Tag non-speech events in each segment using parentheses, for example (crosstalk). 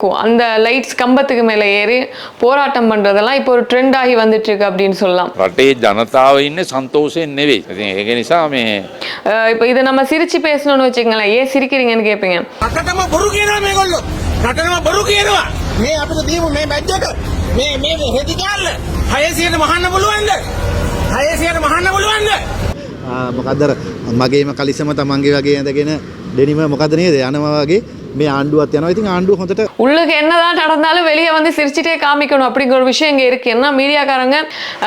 இருக்கும் அந்த லைட்ஸ் கம்பத்துக்கு மேலே ஏறி போராட்டம் பண்றதெல்லாம் இப்போ ஒரு ட்ரெண்ட் ஆகி வந்துட்டு இருக்கு அப்படின்னு சொல்லலாம் රටේ ජනතාව ඉන්න සන්තෝෂයෙන් නෙවෙයි. ඉතින් ඒක නිසා මේ அஹ் இப்போ இதை நம்ம சிரிச்சு பேசணும்னு வச்சுக்கங்களேன் ஏன் சிரிக்கிறீங்கன்னு கேட்பீங்க රටටම බොරු කියනවා මේගොල්ලෝ. රටටම බොරු කියනවා. මේ අපිට දීපු මේ බැජ් එක මේ මේ හෙදි කෑල්ල 600ට මහන්න පුළුවන්ද? 600ට මහන්න පුළුවන්ද? ආ, මොකක්ද අර මගේම කලිසම තමන්ගේ වගේ ඇඳගෙන ඩෙනිම මොකද නේද යනවා වගේ මේ ආණ්ඩුවත් යනවා ඉතින් ආණ්ඩුව හොඳට உள்ளுக்கு என்னதான் நடந்தாலும் வெளியே வந்து சிரிச்சிட்டே காமிக்கணும் அப்படிங்கிற ஒரு விஷயம் இங்கே இருக்கு என்ன மீடியாக்காரங்க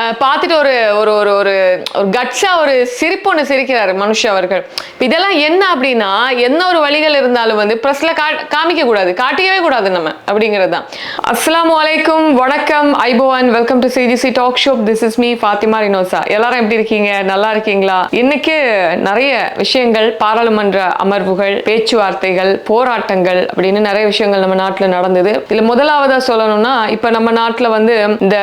அஹ், பார்த்துட்டு ஒரு ஒரு ஒரு ஒரு ஒரு கட்ஸா ஒரு சிரிப்பு ஒன்று சிரிக்கிறாரு மனுஷ அவர்கள் இப்ப இதெல்லாம் என்ன அப்படின்னா என்ன ஒரு வழிகள் இருந்தாலும் வந்து ப்ரெஸ்ல கா காமிக்க கூடாது காட்டிக்கவே கூடாது நம்ம அப்படிங்கிறது தான் அஸ்ஸலாமு அலைக்கும் வணக்கம் ஐபோவான் welcome to CGC talk shop this is me Fathima Rinosa எல்லாரும் எப்படி இருக்கீங்க நல்லா இருக்கீங்களா இன்னைக்கு நிறைய விஷயங்கள் பாராளுமன்ற அமர்வுகள் பேச்சுவார்த்தைகள் போராட்டங்கள் அப்படின்னு நிறைய விஷயங்கள் நம்ம நாட்டில் நடந்தது. இதுல முதலாவதா சொல்லணும்னா இப்ப நம்ம நாட்டில் வந்து இந்த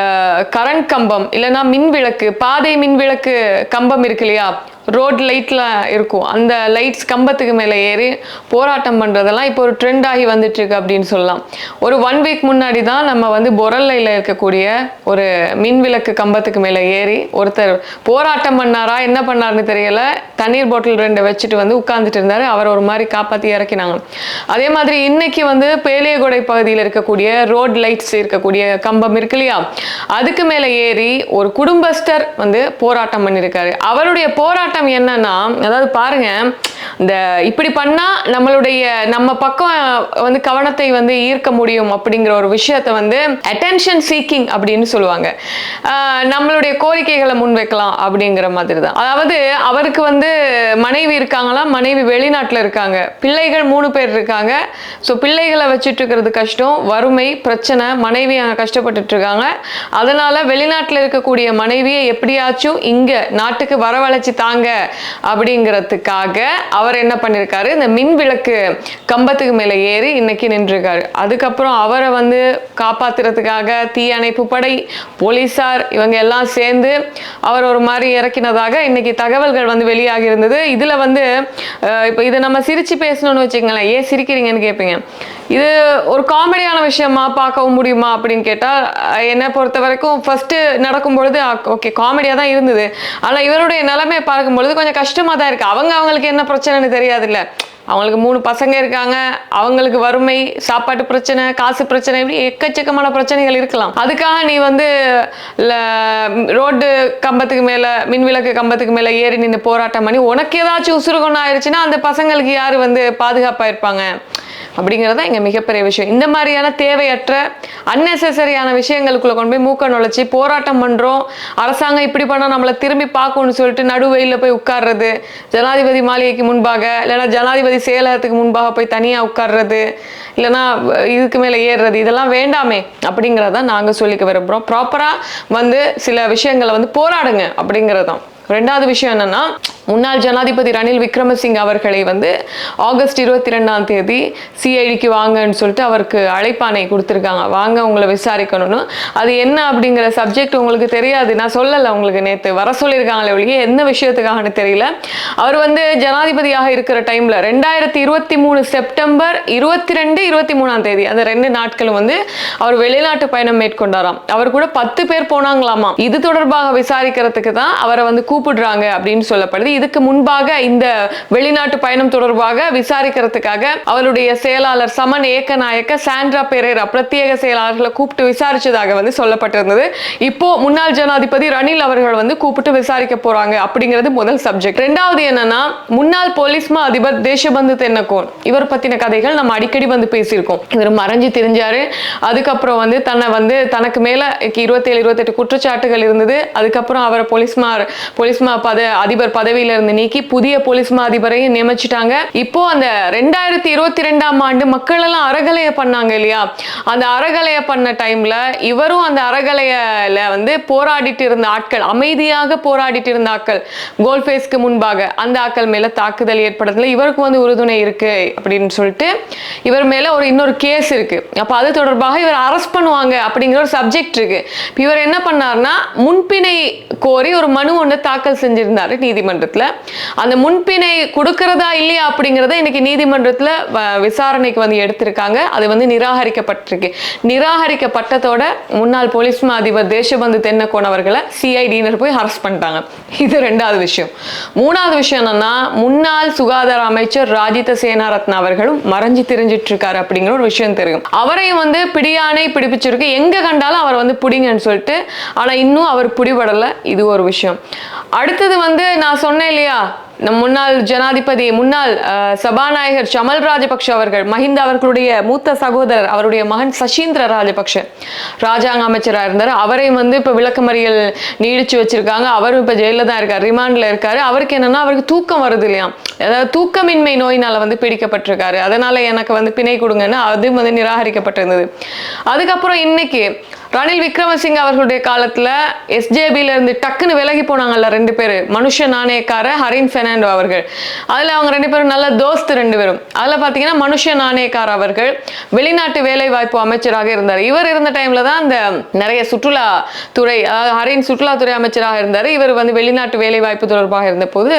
கரண்ட் கம்பம் இல்லைன்னா மின் விளக்கு பாதை மின் விளக்கு கம்பம் இருக்கு இல்லையா? ரோட் லைட்ல இருக்கும். அந்த லைட்ஸ் கம்பத்துக்கு மேலே ஏறி போராட்டம் பண்றதெல்லாம் இப்போ ஒரு ட்ரெண்ட் ஆகி வந்துட்டு இருக்கு அப்படின்னு சொல்லலாம். ஒரு ஒன் வீக் முன்னாடி தான் நம்ம வந்து பொரல்லையில் இருக்கக்கூடிய ஒரு மின் விளக்கு கம்பத்துக்கு மேலே ஏறி ஒருத்தர் போராட்டம் பண்ணாரா என்ன பண்ணாருன்னு தெரியல. தண்ணீர் பாட்டில் ரெண்டு வச்சுட்டு வந்து உட்கார்ந்துட்டு இருந்தாரு. அவர் ஒரு மாதிரி காப்பாற்றி இறக்கினாங்க. அதே மாதிரி இன்னைக்கு வந்து பேலியகொடை பகுதியில் இருக்கக்கூடிய ரோட் லைட்ஸ் இருக்கக்கூடிய கம்பம் இருக்கு இல்லையா? அதுக்கு மேலே ஏறி ஒரு குடும்பஸ்தர் வந்து போராட்டம் பண்ணியிருக்காரு அவருடைய போராட்டம் என்னன்னா அதாவது பாருங்க இந்த இப்படி பண்ணா நம்மளுடைய நம்ம பக்கம் வந்து கவனத்தை வந்து ஈர்க்க முடியும் அப்படிங்கிற ஒரு விஷயத்தை வந்து அட்டென்ஷன் சீக்கிங் அப்படின்னு சொல்லுவாங்க. நம்மளுடைய கோரிக்கைகளை முன்வைக்கலாம் அப்படிங்கிற மாதிரி தான் அதாவது அவருக்கு வந்து மனைவி இருக்காங்களாம் மனைவி வெளிநாட்டில் இருக்காங்க. பிள்ளைகள் மூணு பேர் இருக்காங்க. ஸோ பிள்ளைகளை வச்சுட்டு இருக்கிறது கஷ்டம் வறுமை பிரச்சனை மனைவி அங்கே கஷ்டப்பட்டுட்டு இருக்காங்க. அதனால வெளிநாட்டில் இருக்கக்கூடிய மனைவியை எப்படியாச்சும் இங்க நாட்டுக்கு வரவழைச்சு தாங்க அப்படிங்கிறதுக்காக அவர் என்ன பண்ணியிருக்காரு இந்த மின் விளக்கு கம்பத்துக்கு மேலே ஏறி இன்னைக்கு நின்றுருக்காரு. அதுக்கப்புறம் அவரை வந்து காப்பாத்துறதுக்காக தீயணைப்பு படை போலீசார் இவங்க எல்லாம் சேர்ந்து அவர் ஒரு மாதிரி இறக்கினதாக இன்னைக்கு தகவல்கள் வந்து வெளியாகி இருந்தது. இதுல வந்து இப்போ இதை நம்ம சிரிச்சு பேசணும்னு வச்சுக்கங்களேன். ஏன் சிரிக்கிறீங்கன்னு கேட்பீங்க இது ஒரு காமெடியான விஷயமா பார்க்கவும் முடியுமா அப்படின்னு கேட்டால் என்னை பொறுத்த வரைக்கும் ஃபஸ்ட்டு நடக்கும் பொழுது ஓகே காமெடியாக தான் இருந்தது. ஆனால் இவருடைய நிலைமையை பார்க்கும்பொழுது கொஞ்சம் கஷ்டமாக தான் இருக்கு. அவங்க அவங்களுக்கு என்ன பிரச்சனைன்னு தெரியாதுல்ல. அவங்களுக்கு மூணு பசங்க இருக்காங்க. அவங்களுக்கு வறுமை சாப்பாட்டு பிரச்சனை காசு பிரச்சனை இப்படி எக்கச்சக்கமான பிரச்சனைகள் இருக்கலாம். அதுக்காக நீ வந்து ரோடு கம்பத்துக்கு மேலே மின் விளக்கு கம்பத்துக்கு மேலே ஏறி நின்று போராட்டம் பண்ணி உனக்கு ஏதாச்சும் உசுறுகொண்டு ஆயிடுச்சுன்னா அந்த பசங்களுக்கு யார் வந்து பாதுகாப்பாக இருப்பாங்க? அப்படிங்கிறது தான் இங்கே மிகப்பெரிய விஷயம். இந்த மாதிரியான தேவையற்ற அன்னெசரியான விஷயங்களுக்குள்ளே கொண்டு போய் மூக்க நுழைச்சி போராட்டம் பண்ணுறோம் அரசாங்கம் இப்படி பண்ணால் நம்மளை திரும்பி பார்க்கணும்னு சொல்லிட்டு நடுவெயிலில் போய் உட்கார்றது. ஜனாதிபதி மாளிகைக்கு முன்பாக இல்லைன்னா ஜனாதிபதி செயலகத்துக்கு முன்பாக போய் தனியாக உட்கார்றது. இல்லைன்னா இதுக்கு மேலே ஏறுறது. இதெல்லாம் வேண்டாமே அப்படிங்கிறத நாங்கள் சொல்லிக்க விரும்புகிறோம் ப்ராப்பராக வந்து சில விஷயங்களை வந்து போராடுங்க அப்படிங்கிறது தான் ரெண்டாவது விஷயம் என்னன்னா முன்னாள் ஜனாதிபதி ரணில் விக்ரமசிங்க அவர்களை வந்து ஆகஸ்ட் இருபத்தி ரெண்டாம் தேதி சிஐடிக்கு வாங்கன்னு சொல்லிட்டு அவருக்கு அழைப்பானை கொடுத்துருக்காங்க. வாங்க உங்களை விசாரிக்கணும்னு. அது என்ன அப்படிங்கிற சப்ஜெக்ட் உங்களுக்கு தெரியாது. நான் சொல்லலை உங்களுக்கு நேற்று வர சொல்லியிருக்காங்களே ஒழிய என்ன விஷயத்துக்காகனு தெரியல. அவர் வந்து ஜனாதிபதியாக இருக்கிற டைமில் ரெண்டாயிரத்தி இருபத்தி மூணு செப்டம்பர் இருபத்தி ரெண்டு இருபத்தி மூணாம் தேதி அந்த ரெண்டு நாட்களும் வந்து அவர் வெளிநாட்டு பயணம் மேற்கொண்டாராம். அவர் கூட பத்து பேர் போனாங்களாமா இது தொடர்பாக விசாரிக்கிறதுக்கு தான் அவரை வந்து கூப்பிடுறாங்க அப்படின்னு சொல்லப்படுது. இதுக்கு முன்பாக இந்த வெளிநாட்டு பயணம் தொடர்பாக விசாரிக்கிறதுக்காக அவருடைய செயலாளர் சமன் ஏக்கநாயக்க சாண்ட்ரா பெரேரா பிரத்யேக செயலாளர்களை கூப்பிட்டு விசாரிச்சதாக வந்து சொல்லப்பட்டிருந்தது. இப்போ முன்னாள் ஜனாதிபதி ரணில் அவர்கள் வந்து கூப்பிட்டு விசாரிக்க போறாங்க அப்படிங்கிறது முதல் சப்ஜெக்ட். ரெண்டாவது என்னன்னா முன்னாள் போலீஸ் மா அதிபர் தேசபந்து தென்னக்கோன் இவர் பத்தின கதைகள் நம்ம அடிக்கடி வந்து பேசியிருக்கோம். இவர் மறைஞ்சு தெரிஞ்சாரு. அதுக்கப்புறம் வந்து தன்னை வந்து தனக்கு மேல இருபத்தேழு இருபத்தெட்டு குற்றச்சாட்டுகள் இருந்தது. அதுக்கப்புறம் அவரை போலீஸ்மா பத அதிபர் பதவியில இருந்து நீக்கி புதிய போலீஸ்மா அதிபரையும் நியமிச்சிட்டாங்க. இப்போ அந்த ரெண்டாயிரத்தி இருபத்தி ரெண்டாம் ஆண்டு மக்கள் எல்லாம் அறகலைய பண்ணாங்க இல்லையா? அந்த அறகலைய பண்ண டைம்ல இவரும் அந்த அறகலையில வந்து போராடிட்டு இருந்த ஆட்கள் அமைதியாக போராடிட்டு இருந்த ஆட்கள் கோல்ஃபேஸ்க்கு முன்பாக அந்த ஆட்கள் மேல தாக்குதல் ஏற்படுறதுல இவருக்கு வந்து உறுதுணை இருக்கு அப்படின்னு சொல்லிட்டு இவர் மேல ஒரு இன்னொரு கேஸ் இருக்கு. அப்ப அது தொடர்பாக இவர் அரெஸ்ட் பண்ணுவாங்க அப்படிங்கிற ஒரு சப்ஜெக்ட் இருக்கு. இவர் என்ன பண்ணாருன்னா முன்பினை கோரி ஒரு மனு ஒன்று தாக்கல் தாக்கல் செஞ்சிருந்தாரு நீதிமன்றத்தில். அந்த முன்பினை கொடுக்கறதா இல்லையா அப்படிங்கிறத இன்னைக்கு நீதிமன்றத்தில் வ- விசாரணைக்கு வந்து எடுத்திருக்காங்க. அது வந்து நிராகரிக்கப்பட்டிருக்கு. நிராகரிக்கப்பட்டதோட முன்னாள் போலீஸ் அதிபர் தேசபந்து தென்னக்கோன் அவர்களை சிஐடியினர் போய் அரெஸ்ட் பண்ணிட்டாங்க. இது ரெண்டாவது விஷயம். மூணாவது விஷயம் என்னன்னா முன்னாள் சுகாதார அமைச்சர் ராஜித சேனாரத்ன அவர்களும் மறைஞ்சு தெரிஞ்சிட்டு இருக்காரு அப்படிங்கிற ஒரு விஷயம் தெரியும். அவரையும் வந்து பிடியானை பிடிப்பிச்சிருக்கு. எங்க கண்டாலும் அவர் வந்து பிடிங்கன்னு சொல்லிட்டு ஆனா இன்னும் அவர் பிடிபடல. இது ஒரு விஷயம். அடுத்தது வந்து நான் சொன்னேன் இல்லையா நம் முன்னாள் ஜனாதிபதி முன்னாள் சபாநாயகர் சமல் ராஜபக்ஷ அவர்கள் மஹிந்த அவர்களுடைய மூத்த சகோதரர் அவருடைய மகன் சசீந்திர ராஜபக்ஷ ராஜாங்க அமைச்சராக இருந்தார். அவரையும் வந்து இப்போ விளக்கமறியல் நீடிச்சு வச்சிருக்காங்க. அவரும் இப்போ ஜெயிலில் தான் இருக்கார் ரிமாண்டில் இருக்காரு. அவருக்கு என்னன்னா அவருக்கு தூக்கம் வருது இல்லையா? அதாவது தூக்கமின்மை நோயினால் வந்து பிடிக்கப்பட்டிருக்காரு. அதனால எனக்கு வந்து பிணை கொடுங்கன்னு அதுவும் வந்து நிராகரிக்கப்பட்டிருந்தது. அதுக்கப்புறம் இன்னைக்கு ரணில் விக்ரமசிங்க அவர்களுடைய காலத்துல எஸ்ஜேபில இருந்து டக்குன்னு விலகி போனாங்கல்ல ரெண்டு பேர். மனுஷ நாணயக்கார ஹரின் பெர்னாண்டோ அவர்கள். அதுல அவங்க ரெண்டு பேரும் நல்ல தோஸ்து ரெண்டு பேரும். அதுல பாத்தீங்கன்னா மனுஷ நாணயக்கார் அவர்கள் வெளிநாட்டு வேலை வாய்ப்பு அமைச்சராக இருந்தார். இவர் இருந்த டைம்ல தான் அந்த நிறைய சுற்றுலா துறை அதாவது ஹரின் சுற்றுலாத்துறை அமைச்சராக இருந்தார். இவர் வந்து வெளிநாட்டு வேலை வாய்ப்பு தொடர்பாக இருந்தபோது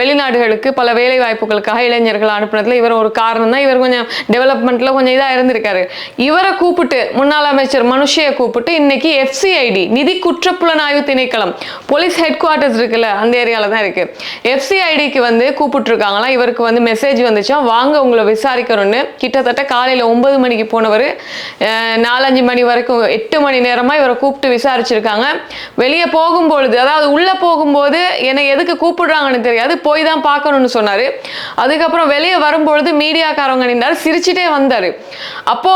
வெளிநாடுகளுக்கு பல வேலை வாய்ப்புகளுக்காக இளைஞர்கள் அனுப்புனதுல இவர் ஒரு காரணம் தான். இவர் கொஞ்சம் டெவலப்மெண்ட்ல கொஞ்சம் இதாக இருந்திருக்காரு. இவரை கூப்பிட்டு முன்னாள் அமைச்சர் மனுஷையை கூப்பிட்டு இன்னைக்கு எஃப்சிஐடி நிதி குற்றப்புலனாய்வு திணைக்களம் போலீஸ் ஹெட் குவார்ட்டர்ஸ் இருக்குல்ல அந்த ஏரியால தான் இருக்கு. எஃப்சிஐடிக்கு வந்து கூப்பிட்டுருக்காங்களாம். இவருக்கு வந்து மெசேஜ் வந்துச்சா வாங்க உங்களை விசாரிக்கணும்னு கிட்டத்தட்ட காலையில ஒன்பது மணிக்கு போனவர். நாலஞ்சு மணி வரைக்கும் எட்டு மணி நேரமா இவரை கூப்பிட்டு விசாரிச்சிருக்காங்க. வெளியே போகும்பொழுது அதாவது உள்ள போகும்போது என்னை எதுக்கு கூப்பிடுறாங்கன்னு தெரியாது. போய் தான் பார்க்கணும்னு சொன்னாரு. அதுக்கப்புறம் வெளியே வரும்பொழுது மீடியாக்காரவங்க நின்றார் சிரிச்சிட்டே வந்தார். அப்போ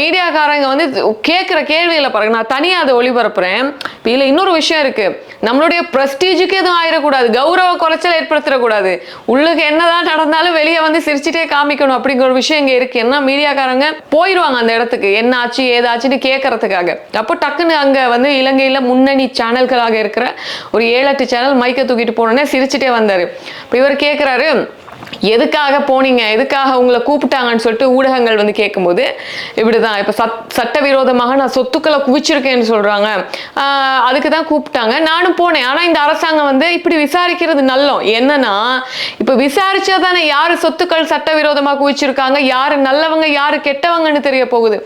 மீடியாக்காரங்க வந்து கேட்குற கேள்வியில பாருங்க. நான் தனியாக அதை ஒளிபரப்புறேன். இப்போ இதுல இன்னொரு விஷயம் இருக்கு. நம்மளுடைய பிரஸ்டீஜுக்கு எதுவும் ஆயிடக்கூடாது கௌரவ குறைச்சல் ஏற்படுத்திடக்கூடாது. உள்ளுக்கு என்னதான் நடந்தாலும் வெளியே வந்து சிரிச்சிட்டே காமிக்கணும் அப்படிங்கிற ஒரு விஷயம் இங்கே இருக்கு. என்ன மீடியாக்காரங்க போயிடுவாங்க அந்த இடத்துக்கு. என்ன ஆச்சு ஏதாச்சுன்னு கேட்கறதுக்காக அப்போ டக்குன்னு அங்க வந்து இலங்கையில முன்னணி சேனல்களாக இருக்கிற ஒரு ஏழு எட்டு சேனல் மைக்கை தூக்கிட்டு போனோன்னே சிரிச்சிட்டே வந்தாரு. இப்போ இவர் கேட்குறாரு எதுக்காக போனீங்க? எதுக்காக உங்களை கூப்பிட்டாங்கன்னு சொல்லிட்டு ஊடகங்கள் வந்து கேட்கும்போது இப்படிதான் இப்போ சட் சட்டவிரோதமாக நான் சொத்துக்களை குவிச்சிருக்கேன்னு சொல்றாங்க. அதுக்கு தான் கூப்பிட்டாங்க. நானும் போனேன். ஆனால் இந்த அரசாங்கம் வந்து இப்படி விசாரிக்கிறது நல்லம். என்னன்னா இப்போ விசாரிச்சா தானே யாரு சொத்துக்கள் சட்டவிரோதமாக குவிச்சிருக்காங்க யாரு நல்லவங்க யாரு கெட்டவங்கன்னு தெரிய போகுது.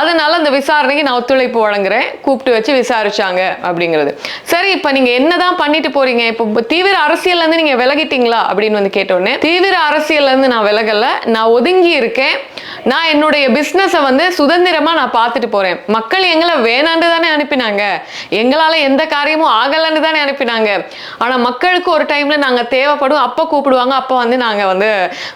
அதனால அந்த விசாரணைக்கு நான் ஒத்துழைப்பு வழங்குறேன். கூப்பிட்டு வச்சு விசாரிச்சாங்க அப்படிங்கிறது. சரி இப்போ நீங்க என்னதான் பண்ணிட்டு போறீங்க? இப்போ தீவிர அரசியல்லேருந்து இருந்து நீங்க விலகிட்டீங்களா? அப்படின்னு வந்து கேட்டோடனே தீவிர அரசியல்ல இருந்து நான் விலகல. நான் ஒதுங்கி இருக்கேன். நான் என்னுடைய பிஸ்னஸை வந்து சுதந்திரமா நான் பார்த்துட்டு போறேன். மக்கள் எங்களை வேணாண்டு தானே அனுப்பினாங்க. எங்களால எந்த காரியமும் ஆகலன்னு தானே அனுப்பினாங்க. ஆனா மக்களுக்கு ஒரு டைம்ல நாங்க தேவைப்படும். அப்ப கூப்பிடுவாங்க. அப்போ வந்து நாங்க வந்து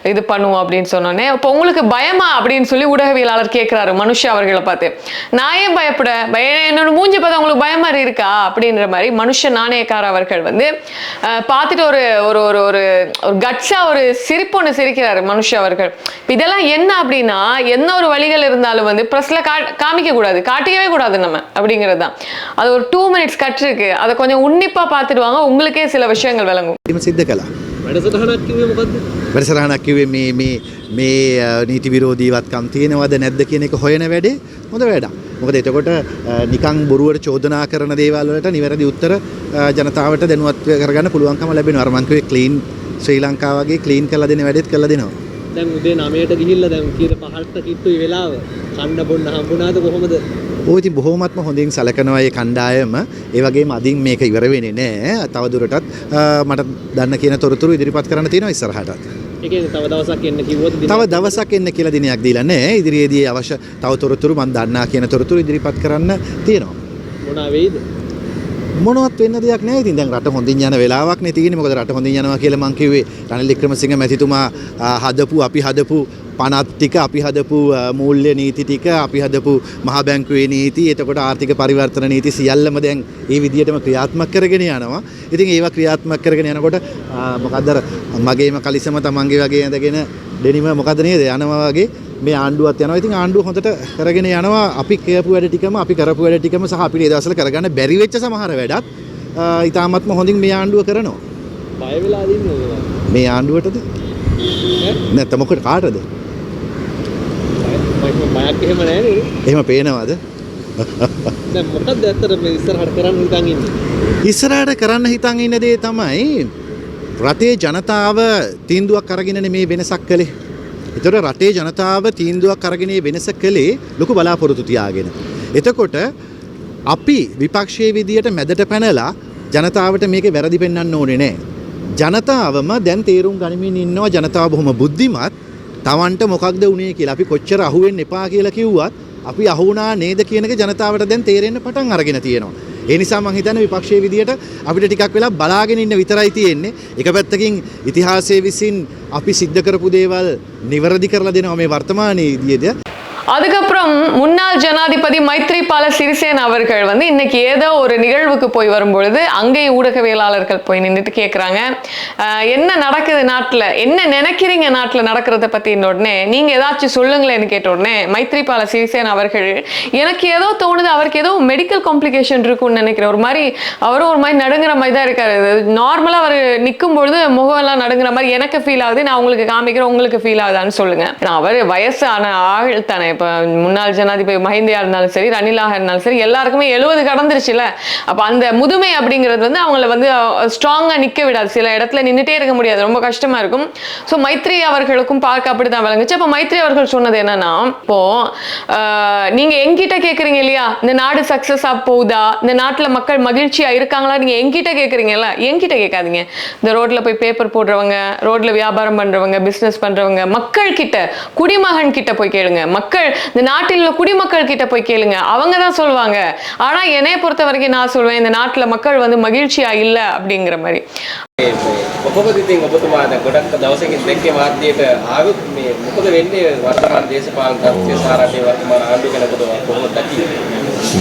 இது பண்ணுவோம் அப்படின்னு சொன்னோன்னே இப்போ உங்களுக்கு பயமா? அப்படின்னு சொல்லி ஊடகவியலாளர் கேட்கிறாரு மனுஷா அவர்களை பார்த்து. நான் ஏன் பயப்பட? பய என்னோட மூஞ்சி பார்த்தா உங்களுக்கு பயம் மாதிரி இருக்கா? அப்படின்ற மாதிரி மனுஷ நாணயக்கார அவர்கள் வந்து அஹ், பார்த்துட்டு ஒரு ஒரு ஒரு ஒரு கட்ஸாக ஒரு சிரிப்பு ஒன்று சிரிக்கிறாரு மனுஷ அவர்கள். இதெல்லாம் என்ன? அப்படின்னு என்ன ஒரு வழிகள் இருந்தாலும் வந்து ப்ரெஸ்ல கா காமிக்க கூடாது காட்டிக்கவே கூடாது நம்ம அப்படிங்கிறது தான் அது ஒரு டூ மினிட்ஸ் கட் இருக்கு அதை கொஞ்சம் உன்னிப்பா பார்த்துடுவாங்க உங்களுக்கே சில விஷயங்கள் விளங்கும் ම සිද්ධ කලා වැඩසටහනක් කිව්වේ මොකද්ද? වැඩසරහනක් කිවේ මේ මේ මේ අ, නීති විරෝධීවත්කම් තියෙනවද නැද්ද කියන එක හොයන වැඩේ හොඳ වැඩක්. මොකද එතකොට අ, නිකං බොරුවට චෝදනා කරන දේවල් වලට නිවැරදි උත්තර අ, ජනතාවට දැනුවත් කරගන්න පුළුවන්කම ලැබෙනවා. අර මං කිව්වේ ක්ලීන් ශ්‍රී ලංකාවගේ ක්ලීන් කරලා දෙන වැඩේත් කරලා දෙනවා. දැන් උදේ 9ට ගිහිල්ලා දැන් කීයට 5ට කිට්ටුයි වෙලාව. කන්න බොන්න හම්බුණාද කොහොමද? ඕ ඉතින් බොහෝමත්ම හොඳින් සලකනවා ඒ කණ්ඩායම. ඒ වගේම අදින් මේක ඉවර වෙන්නේ නෑ. තවදුරටත් මට දන්න කියන තොරතුරු ඉදිරිපත් කරන්න තියෙනවා ඉස්සරහටත්. ඒ කියන්නේ තව දවසක් එන්න කිව්වොත් තව දවසක් එන්න කියලා දිනයක් දීලා නෑ. ඉදිරියේදී අවශ්‍ය තව තොරතුරු මම දන්නා කියන තොරතුරු ඉදිරිපත් කරන්න තියෙනවා. මොනා වෙයිද? මොනවත් වෙන්න දෙයක් නෑ. ඉතින් දැන් රට හොඳින් යන වෙලාවක් නේ තියෙන්නේ. මොකද රට හොඳින් යනවා කියලා මං කිව්වේ රනිල් වික්‍රමසිංහ මැතිතුමා අ, හදපු අපි හදපු පනත් ටික අපි හදපු අ, මූල්‍ය නීති ටික අපි හදපු මහා බැංකුවේ නීති එතකොට ආර්ථික පරිවර්තන නීති සියල්ලම දැන් ඒ විදිහටම ක්‍රියාත්මක කරගෙන යනවා. ඉතින් ඒවා ක්‍රියාත්මක කරගෙන යනකොට අ, මොකද්ද අර මගේම කලිසම තමන්ගේ වගේ ඇඳගෙන ඩෙනිම මොකද නේද? යනවා වගේ මේ ආණ්ඩුවත් යනවා ඉතින් ආණ්ඩුව හොඳට කරගෙන යනවා අපි කියපු වැඩ ටිකම අපි කරපු වැඩ ටිකම සහ අපිට ඒ දවස්වල කරගන්න බැරි වෙච්ච සමහර වැඩත් ඉතාමත්ම හොඳින් මේ ආණ්ඩුව කරනවා බය වෙලා දින්නේ. මේ ආණ්ඩුවටද නැත්නම් මොකට කාටද බයක් එහෙම නැහැ නේද? එහෙම පේනවද දැන් මොකද්ද ඇත්තට මේ ඉස්සරහට කරන්න හිතන් ඉන්නේ? ඉස්සරහට කරන්න හිතන් ඉන්න දේ තමයි රටේ ජනතාව තීන්දුවක් අරගෙනන මේ වෙනසක් කළේ. එතොට රටේ ජනතාව තීන්දුවක් අරගෙනේ වෙනස කළේ ලොකු බලාපොරොතු තියාගෙන. එතකොට අපි විපක්ෂයේ විදියට මැදට පැනලා ජනතාවට මේක වැරදි පෙන්න්න ඕනේ නෑ. ජනතාවම දැන් තේරුම් ගනිමින් ඉන්නවා ජනතාව බොහොම බුද්ධිමත් තමන්ට මොකක්ද වනේ කියලා අපි කොච්චර අහුවෙන් එපා කියලා කිව්වත් අපි අහුනා නේද කියනක ජනතාවට දැන් තේරෙන්න පටන් අරගෙන තියෙනවා. ඒ නිසා මං හිතන්නේ විපක්ෂයේ විදියට අපිට ටිකක් වෙලා බලාගෙන ඉන්න විතරයි තියෙන්නේ. එක පැත්තකින් ඉතිහාසයේ විසින් අපි සිද්ධ කරපු දේවල් නිවැරදි කරලා දෙනවා මේ වර්තමානයේදී. அதுக்கப்புறம் முன்னாள் ஜனாதிபதி மைத்ரிபால சிறிசேன அவர்கள் வந்து இன்னைக்கு ஏதோ ஒரு நிகழ்வுக்கு போய் வரும்பொழுது அங்கே ஊடகவியலாளர்கள் போய் நின்றுட்டு கேட்குறாங்க என்ன நடக்குது நாட்டில்? என்ன நினைக்கிறீங்க நாட்டில் நடக்கிறத பற்றி உடனே நீங்கள் ஏதாச்சும் சொல்லுங்களேன்னு கேட்ட உடனே மைத்ரிபால சிறிசேன அவர்கள் எனக்கு ஏதோ தோணுது அவருக்கு ஏதோ மெடிக்கல் காம்ப்ளிகேஷன் இருக்கும்னு நினைக்கிறேன். ஒரு மாதிரி அவரும் ஒரு மாதிரி நடுங்கிற மாதிரி தான் இருக்காரு. நார்மலாக அவர் நிற்கும் பொழுது முகம் எல்லாம் நடுங்குற மாதிரி எனக்கு ஃபீல் ஆகுது நான் உங்களுக்கு காமிக்கிறேன் உங்களுக்கு ஃபீல் ஆகுதான்னு சொல்லுங்கள் ஏன்னா அவர் வயசான ஆள் தானே இப்போ முன்னாள் ஜனாதிபதி மஹிந்தியா இருந்தாலும் சரி ரணிலாக இருந்தாலும் சரி எல்லாருக்குமே எழுபது கடந்துருச்சுல. அப்போ அந்த முதுமை அப்படிங்கிறது வந்து அவங்கள வந்து ஸ்ட்ராங்காக நிற்க விடாது. சில இடத்துல நின்றுட்டே இருக்க முடியாது. ரொம்ப கஷ்டமா இருக்கும். ஸோ மைத்ரி அவர்களுக்கும் பார்க்க அப்படி தான் விளங்குச்சு. அப்போ மைத்ரி அவர்கள் சொன்னது என்னன்னா இப்போ ஆஹ், நீங்க எங்கிட்ட கேட்குறீங்க இல்லையா? இந்த நாடு சக்ஸஸ் ஆக போகுதா? இந்த நாட்டில் மக்கள் மகிழ்ச்சியா இருக்காங்களா? நீங்க எங்கிட்ட கேட்குறீங்கல்ல என்கிட்ட கேட்காதீங்க. இந்த ரோட்ல போய் பேப்பர் போடுறவங்க ரோட்ல வியாபாரம் பண்றவங்க பிசினஸ் பண்றவங்க மக்கள் கிட்ட குடிமகன் கிட்ட போய் கேளுங்க. மக்கள் இந்த நாட்டில் உள்ள குடிமக்கள் கிட்ட போய் கேளுங்க அவங்க தான் சொல்லுவாங்க ஆனா என்னைய பொறுத்த வரைக்கும் நான் சொல்வேன் இந்த நாட்டுல மக்கள் வந்து மகிழ்ச்சியா இல்ல அப்படிங்கிற மாதிரி කොහොමද ඉතින් ඔබතුමා දැන් ගොඩක් දවසකින් දෙකේ මාධ්‍යයට ආවොත් මේ මොකද වෙන්නේ වර්තමාන දේශපාලන තත්ත්වය සහ රටේ වර්තමාන ආණ්ඩුව ගැන ඔබතුමා කොහොමද දකින්නේ?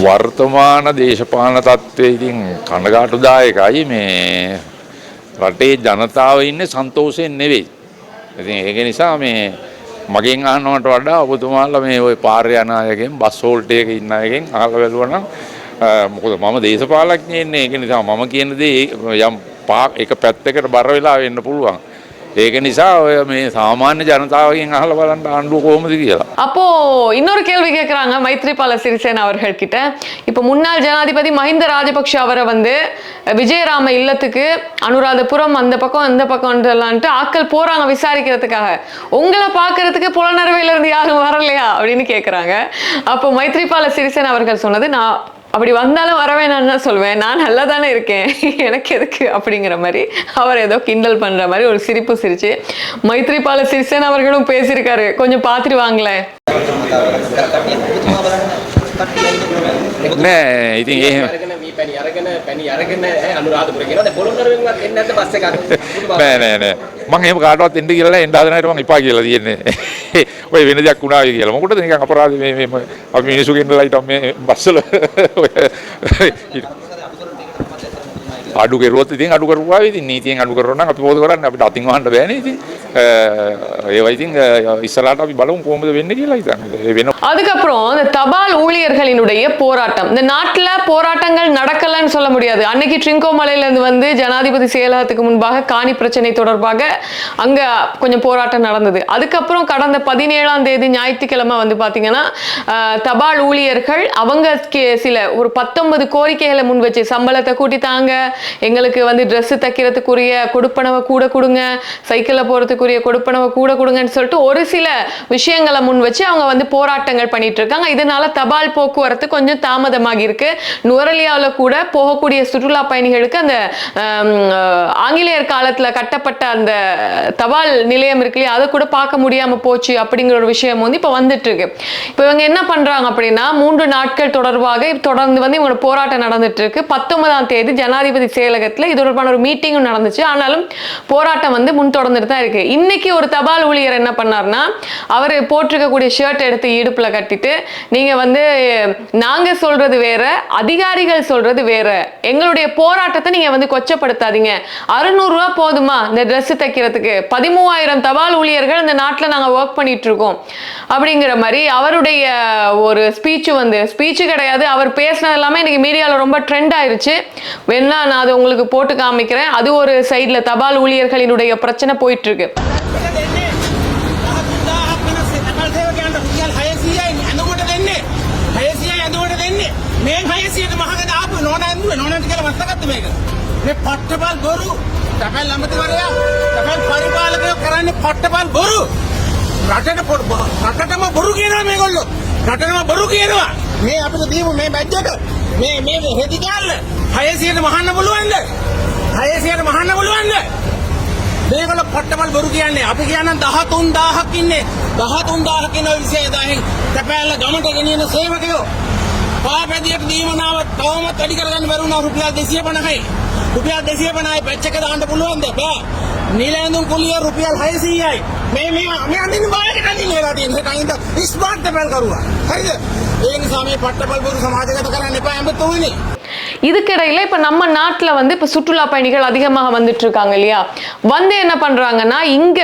වර්තමාන දේශපාලන තත්ත්වය ඉතින් කණගාටුදායකයි මේ රටේ ජනතාව ඉන්නේ සන්තෝෂයෙන් නෙවෙයි. ඉතින් ඒක නිසා මේ මගෙන් අහනවට වඩා ඔබතුමාලා මේ ওই පාරේ යන අයගෙන් බස් හෝල්ට් එකක ඉන්න අයගෙන් අහලා බැලුවා නම් අ, මොකද මම දේශපාලඥයෙන්නේ ඒක නිසා මම කියන දේ යම් පා එක පැත්තකට බර වෙලා වෙන්න පුළුවන්. ඒක නිසා ඔය මේ සාමාන්‍ය ජනතාවගෙන් අහලා බලන්න ආණ්ඩුව කොහොමද කියලා. அப்போ இன்னொரு கேள்வி கேட்குறாங்க மைத்ரிபால சிறிசேனா அவர்கள் கிட்ட இப்போ முன்னாள் ஜனாதிபதி மஹிந்த ராஜபக்ஷ அவரை வந்து விஜயராம இல்லத்துக்கு அனுராதபுரம் அந்த பக்கம் இந்த பக்கம்லான்ட்டு ஆட்கள் போறாங்க விசாரிக்கிறதுக்காக உங்களை பார்க்கறதுக்கு புலனறுவையில இருந்து யாரும் வரலையா அப்படின்னு கேட்குறாங்க அப்போ மைத்ரிபால சிறிசேனா அவர்கள் சொன்னது நான் அப்படி வந்தாலும் வர வேணாம்னு தான் சொல்வேன். நான் நல்லா தானே இருக்கேன். (laughs) எனக்கு எதுக்கு அப்படிங்கிற மாதிரி அவர் ஏதோ கிண்டல் பண்ற மாதிரி ஒரு சிரிப்பு சிரிச்சு மைத்ரிபால சிறிசேன் அவர்களும் பேசியிருக்காரு. கொஞ்சம் பார்த்துட்டு வாங்களேன். නෑ ඉතින් ඒ? (laughs) නෑ නෑ නෑ. මං එහෙම කාටවත් එන්න කියලා එන්න හදන අයට මං එපා කියලා තියෙන්නේ. (laughs) ඔය වෙන දෙයක් වුණා කියලා. මොකටද නිකන් අපරාධ මේ මේ අපි මිනිස්සු ගෙන්නලා හිටම් මේ බස්සල (laughs) අඩු කරුවොත් ඉතින් අඩු කරුවා ඉතින් නීතියෙන් අඩු කරනවා නම් අපි මොකද කරන්නේ අපිට අතින් වහන්න බෑනේ ඉතින් ඒවා ඉතින් ඉස්සරහට අපි බලමු කොහොමද වෙන්නේ කියලා හිතන්නේ ඒ වෙන அதுக்கப்புறம் இந்த தபால் ஊழியர்களினுடைய போராட்டம் இந்த நாட்டுல போராட்டங்கள் நடக்கலன்னு சொல்ல முடியாது அன்னைக்கு ட்ரிங்கோமலையில இருந்து வந்து ஜனாதிபதி செயலகத்துக்கு முன்பாக காணி பிரச்சனை தொடர்பாக அங்க கொஞ்சம் போராட்டம் நடந்தது அதுக்கப்புறம் கடந்த பதினேழாம் தேதி ஞாயிற்றுக்கிழமை வந்து பாத்தீங்கன்னா அஹ், தபால் ஊழியர்கள் அவங்க கே- சில ஒரு பத்தொன்பது கோரிக்கைகளை முன் வச்சு சம்பளத்தை கூட்டி தாங்க எங்களுக்கு வந்து Dress தைக்கிறதுக்குரிய கொடுப்பனவை கூட கொடுங்க சைக்கிளில் போகிறதுக்குரிய கொடுப்பனவை கூட கொடுங்கன்னு சொல்லிட்டு ஒரு சில விஷயங்களை முன் வச்சு அவங்க வந்து போராட்டங்கள் பண்ணிட்டு இருக்காங்க. இதனால தபால் போக்குவரத்து கொஞ்சம் தாமதமாகி இருக்கு. நுவரலியாவில் கூட போகக்கூடிய சுற்றுலா பயணிகளுக்கு அந்த ஆங்கிலேயர் காலத்துல கட்டப்பட்ட அந்த தபால் நிலையம் இருக்கு இல்லையா? அதை கூட பார்க்க முடியாம போச்சு அப்படிங்கிற ஒரு விஷயம் வந்து இப்போ வந்துட்டு இருக்கு. இப்போ இவங்க என்ன பண்றாங்க அப்படின்னா மூன்று நாட்கள் தொடர்பாக தொடர்ந்து வந்து இவங்களோட போராட்டம் நடந்துட்டு இருக்கு. பத்தொன்பதாம் தேதி ஜனாதிபதி செயலகத்தில் இது தொடர்பான ஒரு மீட்டிங்கும் நடந்துச்சு. ஆனாலும் போராட்டம் வந்து முன் தொடர்ந்துட்டு தான் இருக்குது இன்னைக்கு ஒரு தபால் ஊழியர் என்ன பண்ணாருன்னா அவர் போட்டிருக்கக்கூடிய ஷர்ட் எடுத்து ஈடுப்பில் கட்டிட்டு நீங்கள் வந்து நாங்கள் சொல்கிறது வேற அதிகாரிகள் சொல்கிறது வேற. எங்களுடைய போராட்டத்தை நீங்கள் வந்து கொச்சப்படுத்தாதீங்க. அறுநூறுவா போதுமா இந்த ட்ரெஸ் தைக்கிறதுக்கு? பதிமூவாயிரம் தபால் ஊழியர்கள் இந்த நாட்டில் நாங்கள் ஒர்க் பண்ணிட்டு இருக்கோம். அப்படிங்கிற மாதிரி அவருடைய ஒரு ஸ்பீச் வந்து ஸ்பீச்சு கிடையாது. அவர் பேசினது எல்லாமே இன்னைக்கு மீடியாவில் ரொம்ப ட்ரெண்ட் ஆயிருச்சு. வேணா நான் அதை உங்களுக்கு போட்டு காமிக்கிறேன் அது ஒரு சைடுல தபால் ஊழியர்களினுடைய பிரச்சனை போயிட்டு இருக்கு තකල් සේවකයන්ට රුපියල් 600යි ඇඳුමට දෙන්නේ 600යි ඇඳුමට දෙන්නේ මේ 600ට මහකට ආපු නෝනා ඇඳුවේ නෝනාට කියලා වත්තගත්ත මේක මේ පට්ටපල් බොරු තැපැල් අමතිවරයා තැපැල් පරිපාලකයෝ කරන්නේ පට්ටපල් බොරු රටට පොඩ- බ- රටටම බොරු කියනවා මේගොල්ලෝ රටටම බොරු කියනවා මේ අපිට දීපු මේ බැජ් එක. මේ මේ හෙදි කෑල්ල 600ට මහන්න පුළුවන්ද? 600ට මහන්න පුළුවන්ද? මේගොල්ලෝ පට්ටමල් බොරු කියන්නේ. අපි කියන්න 13000ක් ඉන්නේ. 13000ක් ඉන්න 26000න් තැපෑල්ල ගමට ගෙනියන සේවකයෝ. පාපැදියට දීමනාව තවමත් වැඩි කරගන්න බැරි වුණා රුපියල් 250යි රුපියල් 250යි පැච් එක දාන්න පුළුවන්ද? බෑ. නිල ඇඳුම් කුලිය රුපියල් 600යි මේ මේ මේ අඳින්න බායකට අඳින්න වෙලා තියෙන. කයින්ද ස්මාර්ට් තැපැල් කරුවා. හරිද? தேனிசாமியை பட்டப்பல்பூர் சமாஜகத்தை கரண்ட் இப்போ எம்பத்தூனி இதுக்கிடையில இப்ப நம்ம நாட்டுல வந்து இப்ப சுற்றுலா பயணிகள் அதிகமாக வந்துட்டு இருக்காங்க இல்லையா? வந்து என்ன பண்றாங்கன்னா இங்க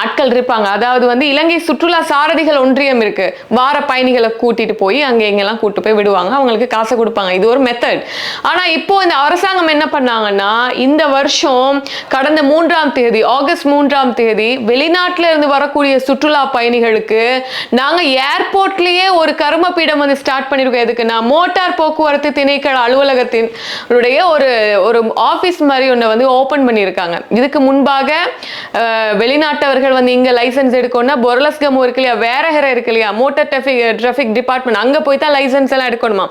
ஆட்கள் இருப்பாங்க. அதாவது வந்து இலங்கை சுற்றுலா சாரதிகள் ஒன்றியம் இருக்கு. வார பயணிகளை கூட்டிட்டு போய் அங்கே எங்கெல்லாம் கூட்டு போய் விடுவாங்க. அவங்களுக்கு காசை கொடுப்பாங்க. இது ஒரு மெத்தட் ஆனா இப்போ இந்த அரசாங்கம் என்ன பண்ணாங்கன்னா இந்த வருஷம் கடந்த மூன்றாம் தேதி ஆகஸ்ட் மூன்றாம் தேதி வெளிநாட்டுல இருந்து வரக்கூடிய சுற்றுலா பயணிகளுக்கு நாங்க ஏர்போர்ட்லயே ஒரு கரும பீடம் வந்து ஸ்டார்ட் பண்ணிருக்கோம். எதுக்குன்னா மோட்டார் போக்குவரத்து திணைக்கள அலுவலகத்தின் ஒரு ஒரு ஆபீஸ் மாதிரி ஒன்று வந்து ஓபன் பண்ணியிருக்காங்க. இதுக்கு முன்பாக வெளிநாட்டவர் வெளிநாட்டவர்கள் வந்து இங்க லைசன்ஸ் எடுக்கணும்னா பொருளஸ்கம் இருக்கு இல்லையா? வேறஹர இருக்கு இல்லையா? மோட்டார் டிராஃபிக் டிராஃபிக் டிபார்ட்மெண்ட் அங்க போய் தான் லைசன்ஸ் எல்லாம் எடுக்கணுமா?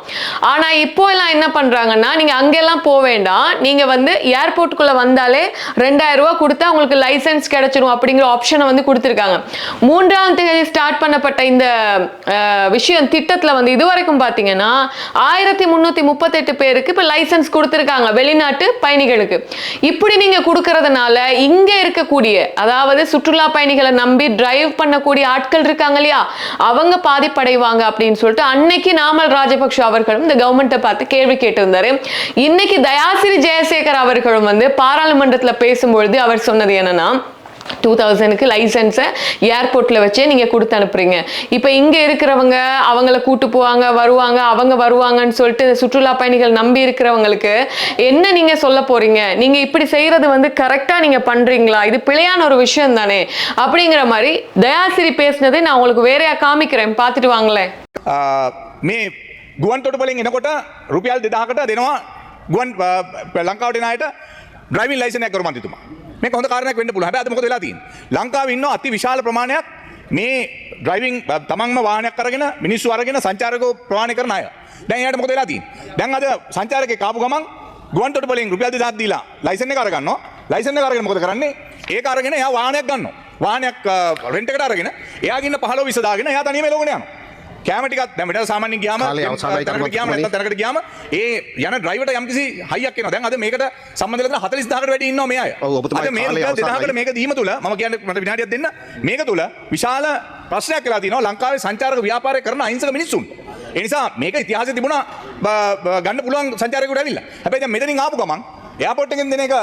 ஆனா இப்போ எல்லாம் என்ன பண்றாங்கன்னா நீங்க அங்கெல்லாம் போக வேண்டாம். நீங்க வந்து ஏர்போர்ட்டுக்குள்ள வந்தாலே ரெண்டாயிரம் ரூபாய் கொடுத்தா உங்களுக்கு லைசன்ஸ் கிடைச்சிடும் அப்படிங்கிற ஆப்ஷனை வந்து கொடுத்துருக்காங்க. மூன்றாம் தேதி ஸ்டார்ட் பண்ணப்பட்ட இந்த eh, விஷயம் திட்டத்துல வந்து இதுவரைக்கும் பாத்தீங்கன்னா ஆயிரத்தி முன்னூத்தி முப்பத்தெட்டு பேருக்கு இப்ப லைசன்ஸ் கொடுத்துருக்காங்க வெளிநாட்டு பயணிகளுக்கு. இப்படி நீங்க கொடுக்கறதுனால இங்க இருக்கக்கூடிய அதாவது சுற்று சுற்றுலா பயணிகளை நம்பி டிரைவ் பண்ணக்கூடிய ஆட்கள் இருக்காங்க இல்லையா? அவங்க பாதிப்படைவாங்க அப்படின்னு சொல்லிட்டு அன்னைக்கு நாமல் ராஜபக்ஷ அவர்களும் இந்த கவர்மெண்ட்டை பார்த்து கேள்வி கேட்டிருந்தாரு. இன்னைக்கு தயாசிரி ஜெயசேகர் அவர்களும் வந்து பாராளுமன்றத்துல பேசும்பொழுது அவர் சொன்னது என்னன்னா டூ தௌசண்ட்க்கு லைசன்ஸை ஏர்போர்ட்டில் வச்சே நீங்கள் கொடுத்து அனுப்புறீங்க இப்போ இங்கே இருக்கிறவங்க அவங்கள கூட்டு போவாங்க வருவாங்க அவங்க வருவாங்கன்னு சொல்லிட்டு இந்த சுற்றுலா பயணிகள் நம்பி இருக்கிறவங்களுக்கு என்ன நீங்கள் சொல்ல போறீங்க நீங்கள் இப்படி செய்கிறது வந்து கரெக்டாக நீங்கள் பண்ணுறீங்களா இது பிழையான ஒரு விஷயம் தானே அப்படிங்கிற மாதிரி தயாசிரி பேசினதை நான் உங்களுக்கு வேறையா காமிக்கிறேன் பார்த்துட்டு வாங்களேன் ආ, මේ ගුවන් තොටපලින් එනකොට රුපියල් දෙදාකට දෙනවා ගුවන් ලංකාවටනයට ්‍රයිවින් ලයිසනය කරමන්තිතුමා මේක හොඳ කාරණයක් වෙන්න පුළුවන්. හැබැයි අද මොකද වෙලා තියෙන්නේ? ලංකාවේ ඉන්න අති විශාල ප්‍රමාණයක් මේ ඩ්‍රයිවිං තමන්ම වාහනයක් අරගෙන මිනිස්සු අරගෙන සංචාරකව ප්‍රවාහනය කරන අය. දැන් එයාට මොකද වෙලා තියෙන්නේ? දැන් අද සංචාරකේ කාපු ගමන් ගුවන්තොට වලින් රුපියල් 2000ක් දීලා ලයිසන් එක අරගන්නවා. ලයිසන් එක අරගෙන මොකද කරන්නේ? ඒක අරගෙන එයා වාහනයක් ගන්නවා. වාහනයක් රෙන්ට් එකට අරගෙන එයාගින්න 15 20 දාගෙන එයා තනියම ලෝකෙට යනවා. කෑමටිකත් දැමට සාමාන්‍ය ගයාම ගයාම තැනකට ගයාම ඒ යන ්‍රයිවට යම්කිසි හයක් න දැන් අද මේකට සම්බඳල හතලස් දාකට වැඩ ඉන්න මෙය දහකට මේක දීම තුළ ම කියන්න මට විනාටියක් දෙන්න. මේක තුළ විශාල ප්‍රශ්නයක් කලා තින ලංකාවේ සංචාරක ව්‍යාපාරය කරන අහිංසක මිනිසුන් එනිසා මේක ඉතිහාස තිබුණ. ගන්න පුළුවන් සංචාරකට ඇවිල්ලා. හැබැයි මෙතනින් ආපු ගමන් එයාපොට්ටකින් දෙන එක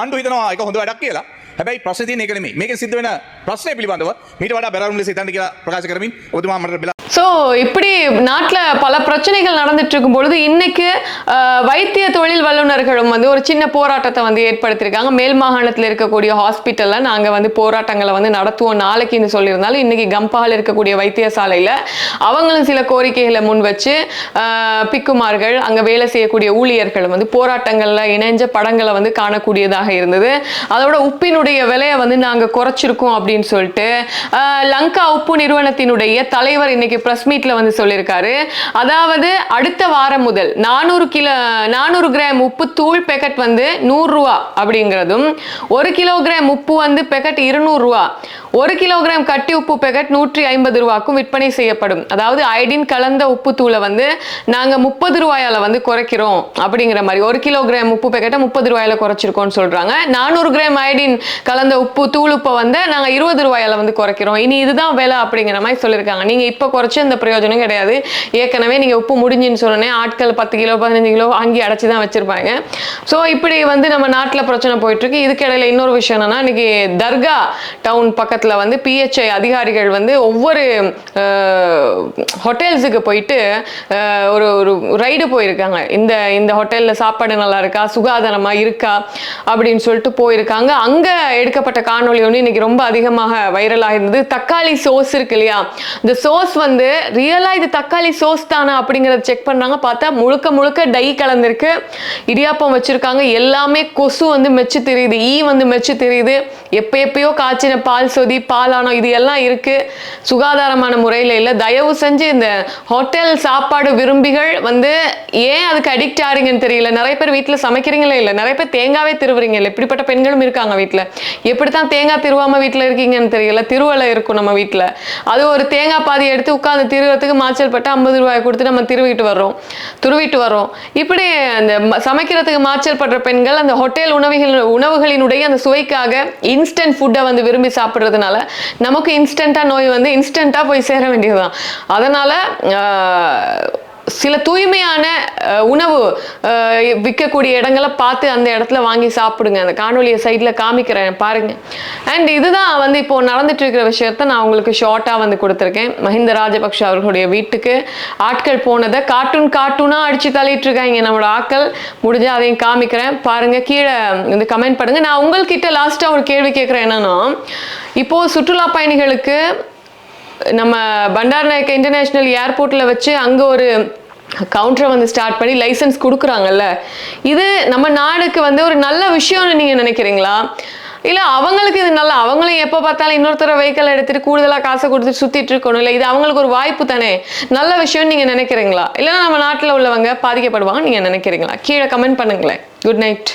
ආණ්ඩු හිතනවා එක හොඳ වැඩක් කියලා. හැබැයි ප්‍රශ්න තියෙන එක නෙමෙයි. මේකෙන් සිද්ධ වෙන ප්‍රශ්නය පිළිබඳව මීට වඩා බැලරුම් ලෙස හිතන්න කියලා ප්‍රකාශ කරමින් ඔබතුමා මට ஸோ இப்படி நாட்டில் பல பிரச்சனைகள் நடந்துட்டு இருக்கும் பொழுது இன்னைக்கு வைத்திய தொழில் வல்லுநர்களும் வந்து ஒரு சின்ன போராட்டத்தை வந்து ஏற்படுத்தியிருக்காங்க. மேல் மாகாணத்தில் இருக்கக்கூடிய ஹாஸ்பிட்டலில் நாங்கள் வந்து போராட்டங்களை வந்து நடத்துவோம் நாளைக்குன்னு சொல்லியிருந்தாலும் இன்னைக்கு கம்பால் இருக்கக்கூடிய வைத்தியசாலையில் அவங்களும் சில கோரிக்கைகளை முன் வச்சு பிக்குமார்கள் அங்கே வேலை செய்யக்கூடிய ஊழியர்கள் வந்து போராட்டங்களில் இணைஞ்ச படங்களை வந்து காணக்கூடியதாக இருந்தது. அதோட உப்பினுடைய விலையை வந்து நாங்கள் குறைச்சிருக்கோம் அப்படின்னு சொல்லிட்டு லங்கா உப்பு நிறுவனத்தினுடைய தலைவர் இன்னைக்கு இன்னைக்கு ப்ரெஸ் மீட்ல வந்து சொல்லியிருக்காரு. அதாவது அடுத்த வாரம் முதல் நானூறு கிலோ நானூறு கிராம் உப்பு தூள் பெக்கெட் வந்து நூறுரூவா அப்படிங்கிறதும் ஒரு கிலோகிராம் உப்பு வந்து பெக்கெட் இருநூறுவா ஒரு கிலோகிராம் கட்டி உப்பு பெக்கெட் நூற்றி ஐம்பது ரூபாக்கும் விற்பனை செய்யப்படும். அதாவது ஐடின் கலந்த உப்பு தூளை வந்து நாங்கள் முப்பது ரூபாயால் வந்து குறைக்கிறோம் அப்படிங்கிற மாதிரி ஒரு கிலோகிராம் உப்பு பெக்கெட்டை முப்பது ரூபாயில் குறைச்சிருக்கோம்னு சொல்கிறாங்க நானூறு கிராம் ஐடின் கலந்த உப்பு தூள் உப்பை வந்து நாங்கள் இருபது ரூபாயால் வந்து குறைக்கிறோம். இனி இதுதான் விலை அப்படிங்கிற மாதிரி சொல்லியிருக்காங்க. நீங்க இப்ப குறைச்சி அந்த பிரயோஜனம் கிடையாது. ஏற்கனவே நீங்கள் உப்பு முடிஞ்சுன்னு சொன்னோன்னே ஆட்கள் பத்து கிலோ பதினஞ்சு கிலோ வாங்கி அடைச்சி தான் வச்சுருப்பாங்க. ஸோ இப்படி வந்து நம்ம நாட்டில் பிரச்சனை போயிட்டுருக்கு. இதுக்கிடையில் இதுக்கு இடையில இன்னொரு விஷயம் என்னன்னா இன்னைக்கு தர்கா டவுன் பக்கத்தில் வந்து பிஹெச்ஐ அதிகாரிகள் வந்து ஒவ்வொரு ஹோட்டல்ஸுக்கு போயிட்டு ஒரு ஒரு ரைடு போயிருக்காங்க. இந்த இந்த ஹோட்டலில் சாப்பாடு நல்லா இருக்கா? சுகாதாரமாக இருக்கா? அப்படின்னு சொல்லிட்டு போயிருக்காங்க. அங்கே எடுக்கப்பட்ட காணொளி ஒன்று இன்னைக்கு ரொம்ப அதிகமாக வைரலாக இருந்தது தக்காளி சோஸ் இருக்கு இல்லையா? இந்த சோஸ் வந்து வந்து ரியலாக இது தக்காளி சோஸ் தானா? அப்படிங்கிறத செக் பண்ணாங்க. பார்த்தா முழுக்க முழுக்க டை கலந்துருக்கு. இடியாப்பம் வச்சுருக்காங்க. எல்லாமே கொசு வந்து மெச்சு தெரியுது. ஈ வந்து மெச்சு தெரியுது. எப்போ எப்பயோ காய்ச்சின பால் சொதி பாலானம் இது எல்லாம் இருக்குது சுகாதாரமான முறையில் இல்லை. தயவு செஞ்சு இந்த ஹோட்டல் சாப்பாடு விரும்பிகள் வந்து ஏன் அதுக்கு அடிக்ட் ஆகிறீங்கன்னு தெரியல. நிறைய பேர் வீட்டில் சமைக்கிறீங்களே இல்லை. நிறைய பேர் தேங்காவே திருவுறீங்க இல்லை. இப்படிப்பட்ட பெண்களும் இருக்காங்க வீட்டில் எப்படித்தான் தேங்காய் திருவாம வீட்டில் இருக்கீங்கன்னு தெரியல. திருவலை இருக்கும் நம்ம வீட்டில் அது ஒரு தேங்காய் பாதி எடுத்து உட்காந்து திருவறதுக்கு மாச்சல் பட்டு ஐம்பது ரூபாய் கொடுத்து நம்ம திருவிட்டு வர்றோம். துருவிட்டு வர்றோம். இப்படி அந்த சமைக்கிறதுக்கு மாச்சல் படுற பெண்கள் அந்த ஹோட்டல் உணவுகள் உணவுகளினுடைய அந்த சுவைக்காக இன்ஸ்டன்ட் ஃபுட்டை வந்து விரும்பி சாப்பிட்றதுனால நமக்கு இன்ஸ்டண்ட்டாக நோய் வந்து இன்ஸ்டண்ட்டாக போய் சேர வேண்டியதுதான். அதனால் சில தூய்மையான உணவு விற்கக்கூடிய இடங்களை பார்த்து அந்த இடத்துல வாங்கி சாப்பிடுங்க. அந்த காணொலியை சைடில் காமிக்கிறேன் பாருங்க. அண்ட் இதுதான் வந்து இப்போ நடந்துட்டு இருக்கிற விஷயத்த நான் உங்களுக்கு ஷார்ட்டாக வந்து கொடுத்துருக்கேன். மஹிந்த ராஜபக்ஷ அவர்களுடைய வீட்டுக்கு ஆட்கள் போனதை கார்ட்டூன் கார்ட்டூனாக அடிச்சு தள்ளிட்டு இருக்காங்க நம்மளோட ஆட்கள். முடிஞ்சால் அதையும் காமிக்கிறேன். பாருங்க கீழே வந்து கமெண்ட் பண்ணுங்க. நான் உங்கள்கிட்ட லாஸ்ட்டாக ஒரு கேள்வி கேட்குறேன் என்னன்னா இப்போ சுற்றுலா பயணிகளுக்கு நம்ம பண்டாரநாயக்க இன்டர்நேஷ்னல் ஏர்போர்ட்டில் வச்சு அங்கே ஒரு கவுண்டரை வந்து ஸ்டார்ட் பண்ணி லைசன்ஸ் கொடுக்குறாங்கல்ல. இது நம்ம நாடுக்கு வந்து ஒரு நல்ல விஷயம்னு நீங்கள் நினைக்கிறீங்களா? இல்லை அவங்களுக்கு இது நல்லா அவங்களும் எப்போ பார்த்தாலும் இன்னொருத்தர வெஹிக்கல் எடுத்துகிட்டு கூடுதலாக காசை கொடுத்து சுற்றிட்டு இருக்கணும். இல்லை இது அவங்களுக்கு ஒரு வாய்ப்பு தானே? நல்ல விஷயம்னு நீங்கள் நினைக்கிறீங்களா? இல்லைன்னா நம்ம நாட்டில் உள்ளவங்க பாதிக்கப்படுவாங்க நீங்கள் நினைக்கிறீங்களா? கீழே கமெண்ட் பண்ணுங்களேன். Good night